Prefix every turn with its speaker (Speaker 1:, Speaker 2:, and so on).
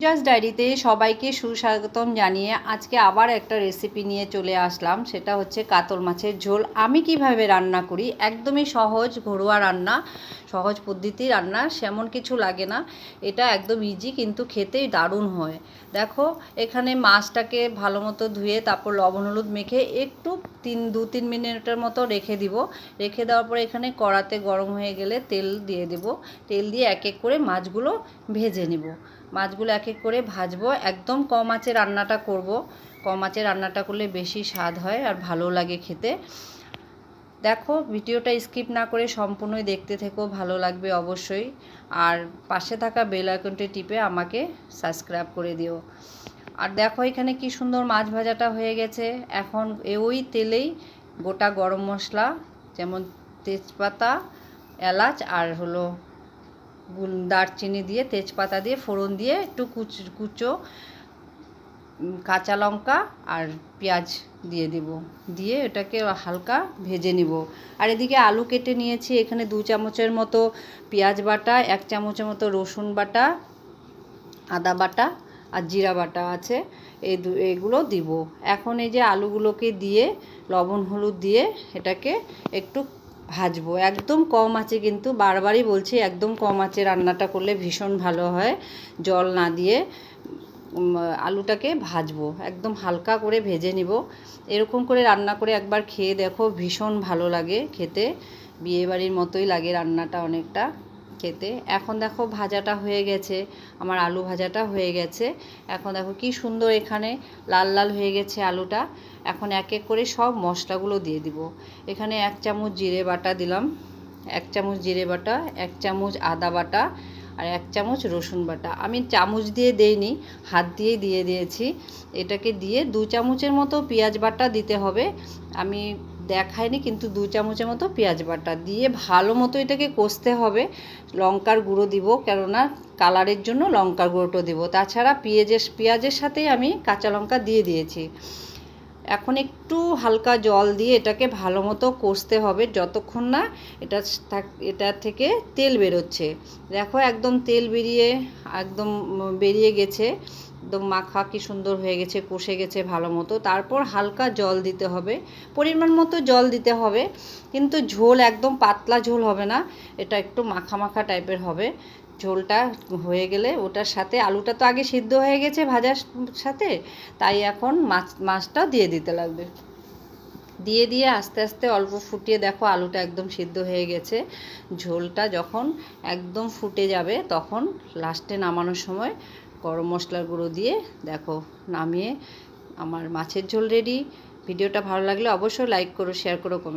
Speaker 1: Just ডায়েরিতে সবাইকে সুস্বাগতম জানিয়ে আজকে আবার একটা রেসিপি নিয়ে চলে আসলাম। সেটা হচ্ছে কাতল মাছের ঝোল। আমি কীভাবে রান্না করি? একদমই সহজ, ঘরোয়া রান্না, সহজ পদ্ধতি রান্না, সেমন কিছু লাগে না। এটা একদম ইজি কিন্তু খেতেই দারুণ হয়। দেখো, এখানে মাছটাকে ভালো মতো ধুয়ে, তারপর লবণ হলুদ মেখে একটু তিন, দু, তিন মিনিটের মতো রেখে দিব। রেখে দেওয়ার পরে এখানে কড়াতে গরম হয়ে গেলে তেল দিয়ে দেব। তেল দিয়ে এক এক করে মাছগুলো ভেজে নিব। মাছগুলো এক এক করে ভাজবো। একদম কম আঁচে রান্নাটা করব। কম আঁচে রান্নাটা করলে বেশি স্বাদ হয় আর ভালো লাগে খেতে। দেখো, ভিডিওটা স্কিপ না করে সম্পূর্ণই দেখতে থেকো, ভালো লাগবে অবশ্যই। আর পাশে থাকা বেল আইকনটি টিপে আমাকে সাবস্ক্রাইব করে দিও। আর দেখো, এখানে কি সুন্দর মাছ ভাজাটা হয়ে গেছে। এখন ওই তেলেই গোটা গরম মশলা, যেমন তেজপাতা, এলাচ আর হলো দারচিনি দিয়ে, তেজপাতা দিয়ে, ফোড়ন দিয়ে, একটু কুচো কুচো কাঁচা লঙ্কা আর পেঁয়াজ দিয়ে দিব। দিয়ে এটাকে হালকা ভেজে নিব। আর এদিকে আলু কেটে নিয়েছি, এখানে দু চামচের মতো পেঁয়াজ বাটা, এক চামচের মতো রসুন বাটা, আদা বাটা আর জিরা বাটা আছে। এই দু, এগুলো দিব। এখন এই যে আলুগুলোকে দিয়ে, লবণ হলুদ দিয়ে এটাকে একটু ভাজবো। একদম কম আছে কিন্তু, বারবারই বলছি একদম কম আছে। রান্নাটা করলে ভীষণ ভালো হয়। জল না দিয়ে আলুটাকে ভাজবো। একদম হালকা করে ভেজে নিব। এরকম করে রান্না করে একবার খেয়ে দেখো, ভীষণ ভালো লাগে খেতে। বিয়েবাড়ির মতোই লাগে রান্নাটা অনেকটা। খেতে। এখন দেখো ভাজাটা হয়ে গেছে, আমার আলু ভাজাটা হয়ে গেছে। এখন দেখো কি সুন্দর এখানে লাল লাল হয়ে গেছে আলুটা। এখন এক এক করে সব মশলাগুলো দিয়ে দিব। এখানে এক চামচ জিরে বাটা দিলাম, এক চামচ জিরে বাটা, এক চামচ আদা বাটা আর এক চামচ রসুন বাটা। আমি চামচ দিয়ে দেইনি, হাত দিয়ে দিয়ে দিয়েছি। এটাকে দিয়ে দু চামচের মতো পেঁয়াজ বাটা দিতে হবে। আমি দেখায়নি কিন্তু দু চামচের মতো পেঁয়াজ বাটা। দিয়ে ভালো মতো এটাকে কষতে হবে। লঙ্কার গুঁড়ো দিব, কেননা কালারের জন্য লঙ্কার গুঁড়োটা দেবো। তাছাড়া পেঁয়াজের পেঁয়াজের সাথে আমি কাঁচা লঙ্কা দিয়ে দিয়েছি। এখন একটু হালকা জল দিয়ে এটাকে ভালো মতো কষতে হবে যতক্ষণ না এটা এটা থেকে তেল বেরোচ্ছে। দেখো একদম তেল বেরিয়ে একদম বেরিয়ে গেছে। একদম মাখা কি সুন্দর হয়ে গেছে, কষে গেছে ভালো মতো। তারপর হালকা জল দিতে হবে। পরিমাণ মতো জল দিতে হবে, কিন্তু ঝোল একদম পাতলা ঝোল হবে না, এটা একটু মাখা মাখা টাইপের হবে। ঝোলটা হয়ে গেলে ওটার সাথে আলুটা তো আগে সিদ্ধ হয়ে গেছে ভাজার সাথে, তাই এখন মাছ, মাছটা দিয়ে দিতে লাগবে। দিয়ে দিয়ে আস্তে আস্তে অল্প ফুটিয়ে দেখো আলুটা একদম সিদ্ধ হয়ে গেছে। ঝোলটা যখন একদম ফুটে যাবে, তখন লাস্টে নামানোর সময় গরম মশলার গুঁড়ো দিয়ে দেখো নামিয়ে আমার মাছের ঝোল রেডি ভিডিওটা ভালো লাগলে অবশ্যই লাইক করো শেয়ার করো কমেন্ট